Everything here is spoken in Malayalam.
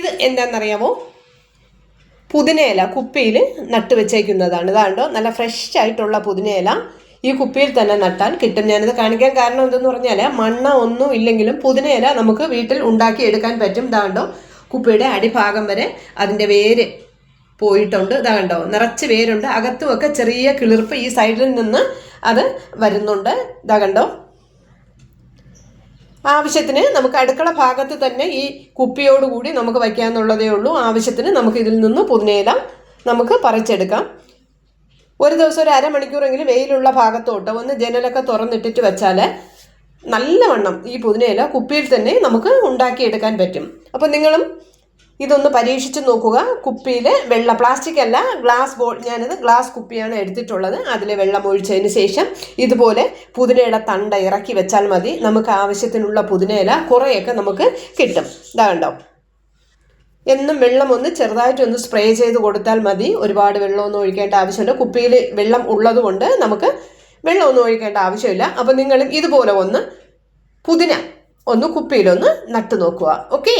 ഇത് എന്താണെന്നറിയാമോ പുതിനയില കുപ്പിയിൽ നട്ട് വെച്ചേക്കുന്നതാണ്. ഇതാണ്ടോ നല്ല ഫ്രഷ് ആയിട്ടുള്ള പുതിനയില ഈ കുപ്പിയിൽ തന്നെ നട്ടാൽ കിട്ടും. ഞാനിത് കാണിക്കാൻ കാരണം എന്തെന്ന് പറഞ്ഞാൽ മണ്ണ ഒന്നും ഇല്ലെങ്കിലും പുതിനയില നമുക്ക് വീട്ടിൽ ഉണ്ടാക്കി എടുക്കാൻ പറ്റും. ഇതാണ്ടോ കുപ്പിയുടെ അടിഭാഗം വരെ അതിന്റെ വേര് പോയിട്ടുണ്ട്. ഇതാണ്ടോ നിറച്ച് വേരുണ്ട്. അകത്തുമൊക്കെ ചെറിയ കിളിർപ്പ് ഈ സൈഡിൽ നിന്ന് അത് വരുന്നുണ്ട്. ഇതാ കണ്ടോ? ആവശ്യത്തിന് നമുക്ക് അടുക്കള ഭാഗത്ത് തന്നെ ഈ കുപ്പിയോടുകൂടി നമുക്ക് വയ്ക്കാമെന്നുള്ളതേ ഉള്ളൂ. ആവശ്യത്തിന് നമുക്ക് ഇതിൽ നിന്ന് പുതിനയില നമുക്ക് പറിച്ചെടുക്കാം. ഒരു ദിവസം ഒരു അരമണിക്കൂറെങ്കിലും വെയിലുള്ള ഭാഗത്തോട്ട് ഒന്ന് ജനലൊക്കെ തുറന്നിട്ടിട്ട് വെച്ചാൽ നല്ലവണ്ണം ഈ പുതിനയില കുപ്പിയിൽ തന്നെ നമുക്ക് ഉണ്ടാക്കിയെടുക്കാൻ പറ്റും. അപ്പോൾ നിങ്ങളും ഇതൊന്ന് പരീക്ഷിച്ച് നോക്കുക. കുപ്പിയിൽ വെള്ള പ്ലാസ്റ്റിക് അല്ല ഗ്ലാസ് ബോൾ ഞാനിത് ഗ്ലാസ് കുപ്പിയാണ് എടുത്തിട്ടുള്ളത്. അതിൽ വെള്ളം ഒഴിച്ചതിന് ശേഷം ഇതുപോലെ പുതിനയുടെ തണ്ട ഇറക്കി വെച്ചാൽ മതി. നമുക്ക് ആവശ്യത്തിനുള്ള പുതിനയില കുറേയൊക്കെ നമുക്ക് കിട്ടും. ഇതാ കണ്ടോ? എന്നും വെള്ളം ഒന്ന് ചെറുതായിട്ടൊന്ന് സ്പ്രേ ചെയ്ത് കൊടുത്താൽ മതി. ഒരുപാട് വെള്ളമൊന്നും ഒഴിക്കേണ്ട ആവശ്യമില്ല. കുപ്പിയിൽ വെള്ളം ഉള്ളതുകൊണ്ട് നമുക്ക് വെള്ളമൊന്നും ഒഴിക്കേണ്ട ആവശ്യമില്ല. അപ്പോൾ നിങ്ങൾ ഇതുപോലെ ഒന്ന് പുതിന ഒന്ന് കുപ്പിയിലൊന്ന് നട്ടു നോക്കുക. ഓക്കേ?